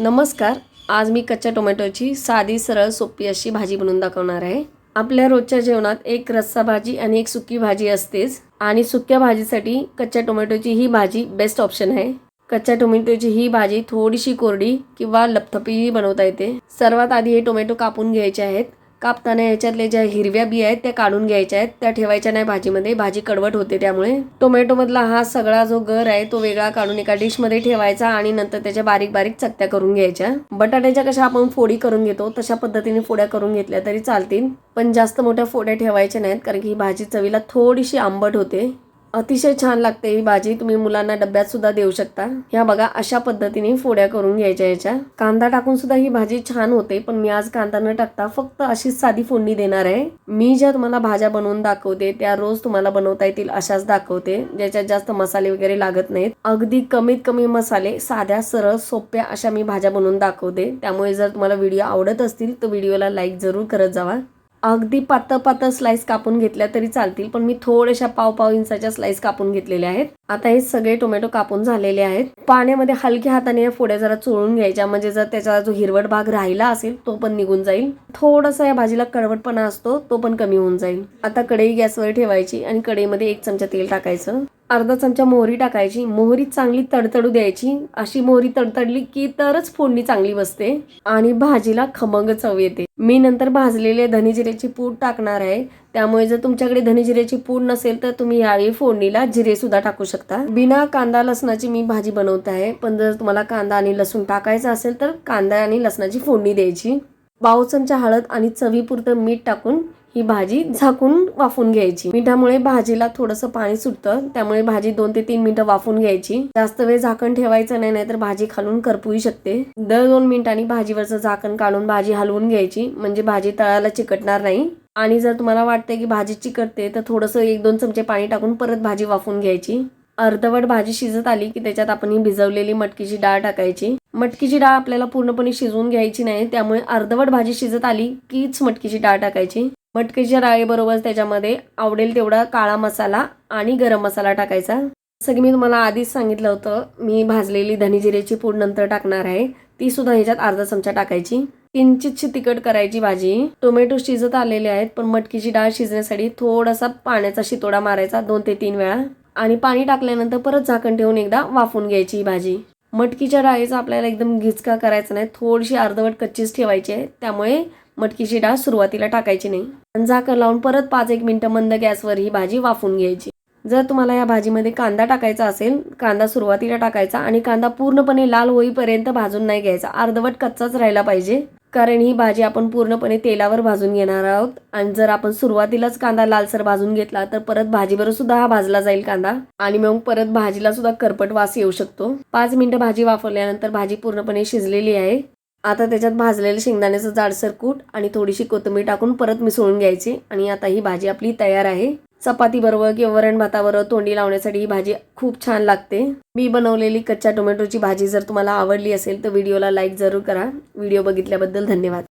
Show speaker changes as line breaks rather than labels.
नमस्कार आज मी कच्च्या टोमॅटोची साधी सरळ सोपी अशी भाजी बनवून दाखवणार आहे. आपल्या रोजच्या जेवणात एक रस्सा भाजी आणि एक सुकी भाजी असतेच आणि सुक्या भाजीसाठी कच्च्या टोमॅटोची ही भाजी बेस्ट ऑप्शन आहे. कच्च्या टोमॅटोची ही भाजी थोडीशी कोरडी किंवा लपथपीही बनवता येते. सर्वात आधी हे टोमॅटो कापून घ्यायचे आहेत. कापताना याच्यातले ज्या हिरव्या बिया आहेत त्या काढून घ्यायच्या आहेत. त्या ठेवायच्या नाही भाजीमध्ये. भाजी कडवट होते त्यामुळे. टोमॅटोमधला हा सगळा जो गर आहे तो वेगळा काढून एका डिशमध्ये ठेवायचा आणि नंतर त्याच्या बारीक बारीक चकत्या करून घ्यायच्या. बटाट्याच्या कशा आपण फोडी करून घेतो तशा पद्धतीने फोड्या करून घेतल्या तरी चालतील. पण जास्त मोठ्या फोड्या ठेवायच्या नाहीत कारण की ही भाजी चवीला थोडीशी आंबट होते. अतिशय छान लागते ही भाजी. तुम्ही मुलांना डब्यात सुद्धा देऊ शकता. ह्या बघा अशा पद्धतीने फोड्या करून घ्यायच्या याच्या. कांदा टाकून सुद्धा ही भाजी छान होते पण मी आज कांदा न टाकता फक्त अशीच साधी फोडणी देणार आहे. मी ज्या तुम्हाला भाज्या बनवून दाखवते त्या रोज तुम्हाला बनवता येतील अशाच दाखवते ज्याच्यात जास्त मसाले वगैरे लागत नाहीत. अगदी कमीत कमी मसाले साध्या सरळ सोप्या अशा मी भाज्या बनवून दाखवते. त्यामुळे जर तुम्हाला व्हिडिओ आवडत असतील तर व्हिडिओला लाईक जरूर करत जावा. अगदी पातळ पातळ स्लाईस कापून घेतल्या तरी चालतील पण मी थोड्याशा पाव पाव इंचाच्या स्लाईस कापून घेतलेल्या आहेत. आता हे सगळे टोमॅटो कापून झालेले आहेत. पाण्यामध्ये हलक्या हाताने या फोड्या जरा चोळून घ्यायच्या. म्हणजे जर त्याचा जो हिरवट भाग राहिला असेल तो पण निघून जाईल. थोडासा या भाजीला कडवटपणा असतो तो पण कमी होऊन जाईल. आता कढई गॅसवर ठेवायची आणि कढईमध्ये एक चमचा तेल टाकायचं. अर्धा चमचा मोहरी टाकायची. मोहरी चांगली तडतडू द्यायची. अशी मोहरी तडतडली की तरच फोडणी चांगली बसते आणि भाजीला खमंग चव येते. मी नंतर भाजलेले धनेजिऱ्याची पूड टाकणार आहे. त्यामुळे जर तुमच्याकडे धनेजिऱ्याची पूड नसेल तर तुम्ही यावेळी फोडणीला जिरे सुद्धा टाकू शकता. बिना कांदा लसणाची मी भाजी बनवत आहे. पण जर तुम्हाला कांदा आणि लसूण टाकायचा असेल तर कांदा आणि लसणाची फोडणी द्यायची. पाव चमचा हळद आणि चवीपुरतं मीठ टाकून ही भाजी झाकून वाफून घ्यायची. मिठामुळे भाजीला थोडंसं पाणी सुटतं. त्यामुळे भाजी दोन ते तीन मिनिटं वाफून घ्यायची. जास्त वेळ झाकण ठेवायचं नाही नाहीतर भाजी खालून करपूही शकते. दर दोन मिनिटांनी भाजीवरचं झाकण काढून भाजी हलवून घ्यायची. म्हणजे भाजी तळाला चिकटणार नाही. आणि जर तुम्हाला वाटतंय की भाजी चिकटते तर थोडंसं एक दोन चमचे पाणी टाकून परत भाजी वाफून घ्यायची. अर्धवट भाजी शिजत आली की त्याच्यात आपण ही भिजवलेली मटकीची डाळ टाकायची. मटकीची डाळ आपल्याला पूर्णपणे शिजवून घ्यायची नाही त्यामुळे अर्धवट भाजी शिजत आली कीच मटकीची डाळ टाकायची. मटकीच्या डाळीबरोबर त्याच्यामध्ये आवडेल तेवढा काळा मसाला आणि गरम मसाला टाकायचा. जसं की मी तुम्हाला आधीच सांगितलं होतं मी भाजलेली धनीजिरेची पूड नंतर टाकणार आहे. ती सुद्धा ह्याच्यात अर्धा चमचा टाकायची. किंचितशी तिखट करायची भाजी. टोमॅटो शिजत आलेले आहेत पण मटकीची डाळ शिजण्यासाठी थोडासा पाण्याचा शितोडा मारायचा दोन ते तीन वेळा. आणि पाणी टाकल्यानंतर परत झाकण ठेवून एकदा वाफून घ्यायची ही भाजी. मटकीच्या डाळीचा आपल्याला एकदम घिचका करायचा नाही थोडीशी अर्धवट कच्चीच ठेवायची आहे त्यामुळे मटकीची डाळ सुरुवातीला टाकायची नाही. आणि झाकण लावून परत पाच एक मिनटं मंद गॅसवर ही भाजी वाफून घ्यायची. जर तुम्हाला या भाजीमध्ये कांदा टाकायचा असेल कांदा सुरुवातीला टाकायचा आणि कांदा पूर्णपणे लाल होईपर्यंत भाजून नाही घ्यायचा. अर्धवट कच्चाच राहिला पाहिजे. कारण ही भाजी आपण पूर्णपणे तेलावर भाजून घेणार आहोत. आणि जर आपण सुरुवातीलाच कांदा लालसर भाजून घेतला तर परत भाजीवर सुद्धा हा भाजला जाईल कांदा. आणि मग परत भाजीला सुद्धा करपट वास येऊ शकतो. पाच मिनिटं भाजी वाफरल्यानंतर भाजी पूर्णपणे शिजलेली आहे. आता त्याच्यात भाजलेलं शेंगदाण्याचं जाडसर कूट आणि थोडीशी कोथिंबीर टाकून परत मिसळून घ्यायची. आणि आता ही भाजी आपली तयार आहे. चपातीबरोबर किंवा वरण भाताबरोबर तोंडी लावण्यासाठी ही भाजी खूप छान लागते. मी बनवलेली कच्च्या टोमॅटोची भाजी जर तुम्हाला आवडली असेल तर व्हिडिओला लाईक जरूर करा. व्हिडिओ बघितल्याबद्दल धन्यवाद.